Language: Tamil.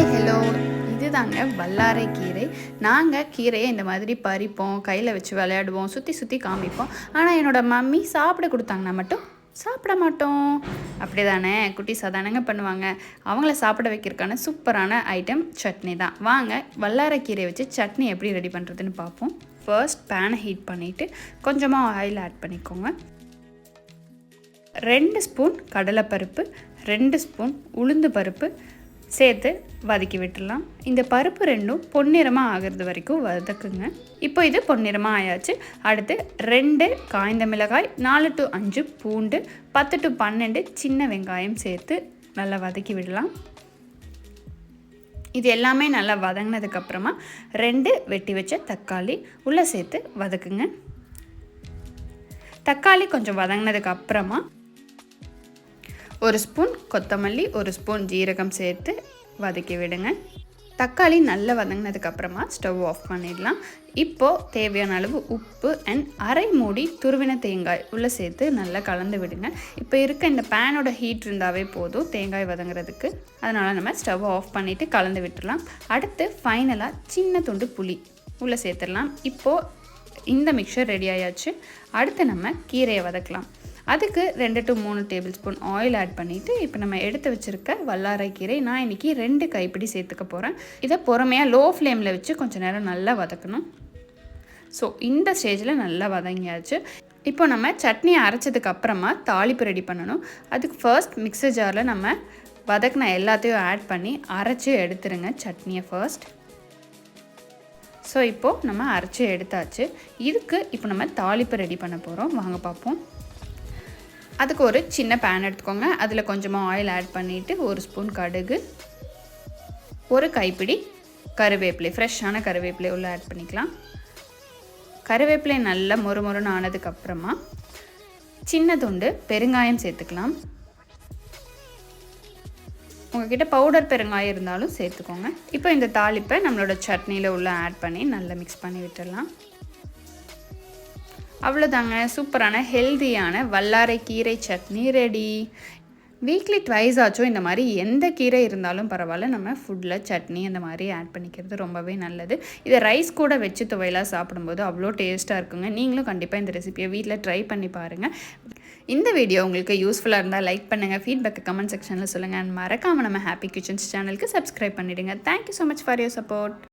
Hi hello. இதுதாங்க வல்லாரை கீரை. நாங்கள் கீரையை இந்த மாதிரி பறிப்போம் கையில் வச்சு விளையாடுவோம் சுற்றி சுற்றி காமிப்போம். ஆனால் என்னோட மம்மி சாப்பிட கொடுத்தாங்கன்னா மட்டும் சாப்பிட மாட்டோம். அப்படி தானே குட்டி சாதாரணங்க பண்ணுவாங்க. அவங்கள சாப்பிட வைக்கிறதுக்கான சூப்பரான ஐட்டம் சட்னி தான். வாங்க வல்லாரக்கீரை வச்சு சட்னி எப்படி ரெடி பண்ணுறதுன்னு பார்ப்போம். ஃபர்ஸ்ட் பேனை ஹீட் பண்ணிவிட்டு கொஞ்சமாக ஆயில் ஆட் பண்ணிக்கோங்க. ரெண்டு ஸ்பூன் கடலைப்பருப்பு ரெண்டு ஸ்பூன் உளுந்து பருப்பு சேர்த்து வதக்கி விட்டுடலாம். இந்த பருப்பு ரெண்டும் பொன்னிறமாக ஆகிறது வரைக்கும் வதக்குங்க. இப்போ இது பொன்னிறமாக ஆயாச்சு. அடுத்து ரெண்டு காய்ந்த மிளகாய் நாலு டு அஞ்சு பூண்டு பத்து டு பன்னெண்டு சின்ன வெங்காயம் சேர்த்து நல்லா வதக்கி விடலாம். இது எல்லாமே நல்லா வதங்கினதுக்கப்புறமா ரெண்டு வெட்டி வச்ச தக்காளி உள்ளே சேர்த்து வதக்குங்க. தக்காளி கொஞ்சம் வதங்கினதுக்கு அப்புறமா ஒரு ஸ்பூன் கொத்தமல்லி ஒரு ஸ்பூன் ஜீரகம் சேர்த்து வதக்கி விடுங்க. தக்காளி நல்லா வதங்கினதுக்கப்புறமா ஸ்டவ் ஆஃப் பண்ணிடலாம். இப்போது தேவையான அளவு உப்பு அண்ட் அரை மூடி துருவின தேங்காய் உள்ளே சேர்த்து நல்லா கலந்து விடுங்க. இப்போ இருக்க இந்த பேனோட ஹீட் இருந்தாவே போதும் தேங்காய் வதங்குறதுக்கு. அதனால் நம்ம ஸ்டவ் ஆஃப் பண்ணிவிட்டு கலந்து விட்டுடலாம். அடுத்து ஃபைனலாக சின்ன துண்டு புளி உள்ளே சேர்த்துடலாம். இப்போது இந்த மிக்சர் ரெடி ஆயாச்சு. அடுத்து நம்ம கீரையை வதக்கலாம். அதுக்கு ரெண்டு டு மூணு டேபிள் ஸ்பூன் ஆயில் ஆட் பண்ணிவிட்டு இப்போ நம்ம எடுத்து வச்சுருக்க வல்லாரை கீரை நான் இன்றைக்கி ரெண்டு கைப்பிடி சேர்த்துக்க போகிறேன் இதை பொறுமையாக லோ ஃப்ளேமில் வச்சு கொஞ்சம் நேரம் நல்லா வதக்கணும். ஸோ இந்த ஸ்டேஜில் நல்லா வதங்கியாச்சு. இப்போ நம்ம சட்னி அரைச்சதுக்கு அப்புறமா தாளிப்பு ரெடி பண்ணணும். அதுக்கு ஃபர்ஸ்ட் மிக்சர் ஜாரில் நம்ம வதக்கின எல்லாத்தையும் ஆட் பண்ணி அரைச்சி எடுத்துருங்க சட்னியை ஃபர்ஸ்ட் ஸோ இப்போது நம்ம அரைச்சி எடுத்தாச்சு. இதுக்கு இப்போ நம்ம தாளிப்பு ரெடி பண்ண போகிறோம் வாங்க பார்ப்போம் அதுக்கு ஒரு சின்ன பேன் எடுத்துக்கோங்க. அதில் கொஞ்சமாக ஆயில் ஆட் பண்ணிவிட்டு ஒரு ஸ்பூன் கடுகு ஒரு கைப்பிடி கருவேப்பிலை ஃப்ரெஷ்ஷான கருவேப்பிலை உள்ளே ஆட் பண்ணிக்கலாம். கருவேப்பிலை நல்லா மொறுமொறுன்னு ஆனதுக்கப்புறமா சின்ன துண்டு பெருங்காயம் சேர்த்துக்கலாம். உங்ககிட்ட பவுடர் பெருங்காயம் இருந்தாலும் சேர்த்துக்கோங்க. இப்போ இந்த தாளிப்பை நம்மளோட சட்னியில் உள்ள ஆட் பண்ணி நல்லா மிக்ஸ் பண்ணி விட்டுடலாம். அவ்வளோதாங்க சூப்பரான ஹெல்தியான வல்லாரை கீரை சட்னி ரெடி வீக்லி ட்வைஸ் ஆச்சும் இந்த மாதிரி எந்த கீரை இருந்தாலும் பரவாயில்ல. நம்ம ஃபுட்டில் சட்னி அந்த மாதிரி ஆட் பண்ணிக்கிறது ரொம்பவே நல்லது. இதை ரைஸ் கூட வச்சு துவையலாக சாப்பிடும்போது அவ்வளோ டேஸ்ட்டாக இருக்குங்க. நீங்களும் கண்டிப்பாக இந்த ரெசிபியை வீட்டில் ட்ரை பண்ணி பாருங்கள் இந்த வீடியோ உங்களுக்கு யூஸ்ஃபுல்லாக இருந்தால் லைக் பண்ணுங்கள் ஃபீட்பேக் கமெண்ட் செக்ஷனில் சொல்லுங்கள் அண்ட் மறக்காமல் நம்ம ஹாப்பி கிச்சன்ஸ் சேனலுக்கு சப்ஸ்கிரைப் பண்ணிவிடுங்க thank you so much for your support